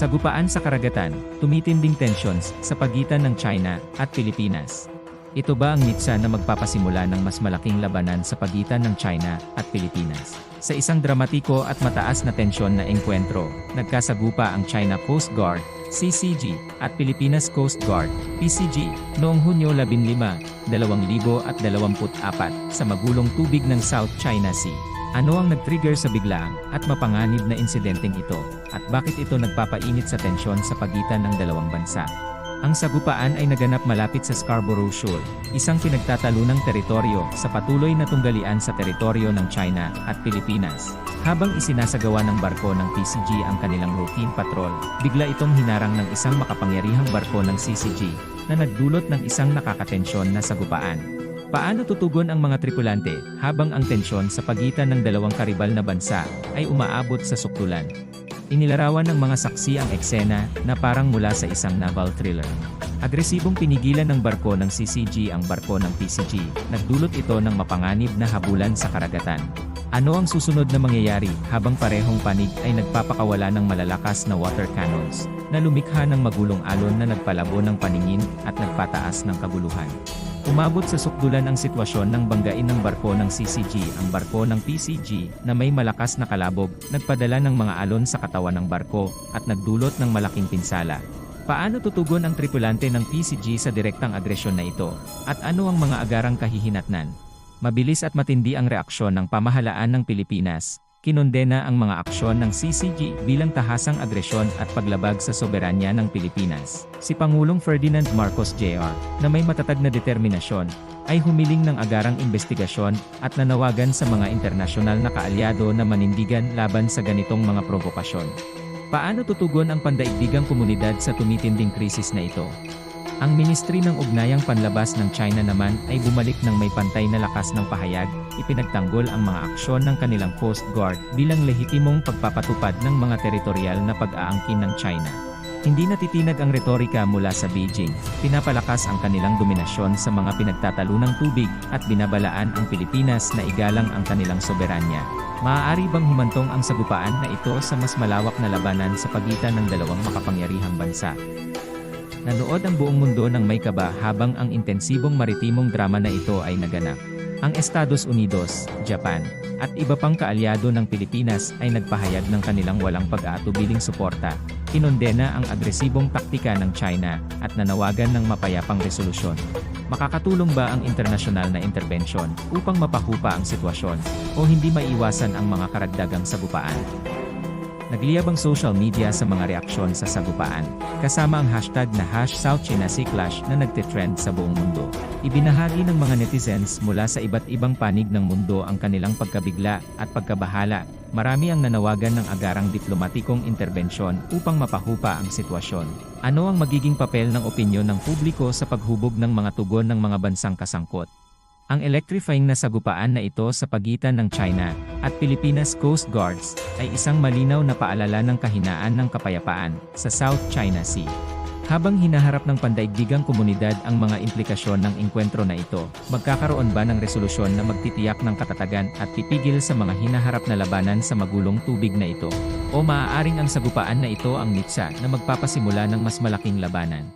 Sagupaan sa karagatan, tumitinding tensions sa pagitan ng China at Pilipinas. Ito ba ang mitsa na magpapasimula ng mas malaking labanan sa pagitan ng China at Pilipinas? Sa isang dramatiko at mataas na tensyon na engkwentro, nagkasagupa ang China Coast Guard, CCG, at Pilipinas Coast Guard, PCG, noong Hunyo 15, 2024 sa magulong tubig ng South China Sea. Ano ang nag-trigger sa biglaang at mapanganib na insidenteng ito, at bakit ito nagpapainit sa tensyon sa pagitan ng dalawang bansa? Ang sagupaan ay naganap malapit sa Scarborough Shoal, isang pinagtatalunang teritoryo sa patuloy na tunggalian sa teritoryo ng China at Pilipinas. Habang isinasagawa ng barko ng PCG ang kanilang routine patrol, bigla itong hinarang ng isang makapangyarihang barko ng CCG na nagdulot ng isang nakakatensyon na sagupaan. Paano tutugon ang mga tripulante habang ang tensyon sa pagitan ng dalawang karibal na bansa ay umaabot sa sukdulan? Inilarawan ng mga saksi ang eksena na parang mula sa isang naval thriller. Agresibong pinigilan ng barko ng CCG ang barko ng PCG, nagdulot ito ng mapanganib na habulan sa karagatan. Ano ang susunod na mangyayari habang parehong panig ay nagpapakawala ng malalakas na water cannons, na lumikha ng magulong alon na nagpalabo ng paningin at nagpataas ng kaguluhan? Umabot sa sukdulan ang sitwasyon ng banggain ng barko ng CCG ang barko ng PCG na may malakas na kalabog, nagpadala ng mga alon sa katawan ng barko at nagdulot ng malaking pinsala. Paano tutugon ang tripulante ng PCG sa direktang agresyon na ito? At ano ang mga agarang kahihinatnan? Mabilis at matindi ang reaksyon ng pamahalaan ng Pilipinas, kinondena ang mga aksyon ng CCG bilang tahasang agresyon at paglabag sa soberanya ng Pilipinas. Si Pangulong Ferdinand Marcos Jr., na may matatag na determinasyon, ay humiling ng agarang investigasyon at nanawagan sa mga internasyonal na kaalyado na manindigan laban sa ganitong mga provokasyon. Paano tutugon ang pandaigdigang komunidad sa tumitinding krisis na ito? Ang Ministry ng Ugnayang Panlabas ng China naman ay bumalik ng may pantay na lakas ng pahayag, ipinagtanggol ang mga aksyon ng kanilang Coast Guard bilang lehitimong pagpapatupad ng mga teritorial na pag-aangkin ng China. Hindi natitinag ang retorika mula sa Beijing, pinapalakas ang kanilang dominasyon sa mga pinagtatalunang tubig at binabalaan ang Pilipinas na igalang ang kanilang soberanya. Maaari bang humantong ang sagupaan na ito sa mas malawak na labanan sa pagitan ng dalawang makapangyarihang bansa? Nanood ang buong mundo ng may kaba habang ang intensibong maritimong drama na ito ay naganap. Ang Estados Unidos, Japan, at iba pang kaalyado ng Pilipinas ay nagpahayag ng kanilang walang pag-aatubiling suporta, kinondena ang agresibong taktika ng China, at nanawagan ng mapayapang resolusyon. Makakatulong ba ang internasyonal na interbensyon upang mapahupa ang sitwasyon, o hindi maiwasan ang mga karagdagang sagupaan? Nagliyab ang social media sa mga reaksyon sa sagupaan, kasama ang hashtag na hash South China Sea Clash na nagtitrend sa buong mundo. Ibinahagi ng mga netizens mula sa iba't ibang panig ng mundo ang kanilang pagkabigla at pagkabahala. Marami ang nanawagan ng agarang diplomatikong interbensyon upang mapahupa ang sitwasyon. Ano ang magiging papel ng opinyon ng publiko sa paghubog ng mga tugon ng mga bansang kasangkot? Ang electrifying na sagupaan na ito sa pagitan ng China at Pilipinas Coast Guards ay isang malinaw na paalala ng kahinaan ng kapayapaan sa South China Sea. Habang hinaharap ng pandaigdigang komunidad ang mga implikasyon ng engkwentro na ito, magkakaroon ba ng resolusyon na magtitiyak ng katatagan at pipigil sa mga hinaharap na labanan sa magulong tubig na ito? O maaaring ang sagupaan na ito ang mitsa na magpapasimula ng mas malaking labanan?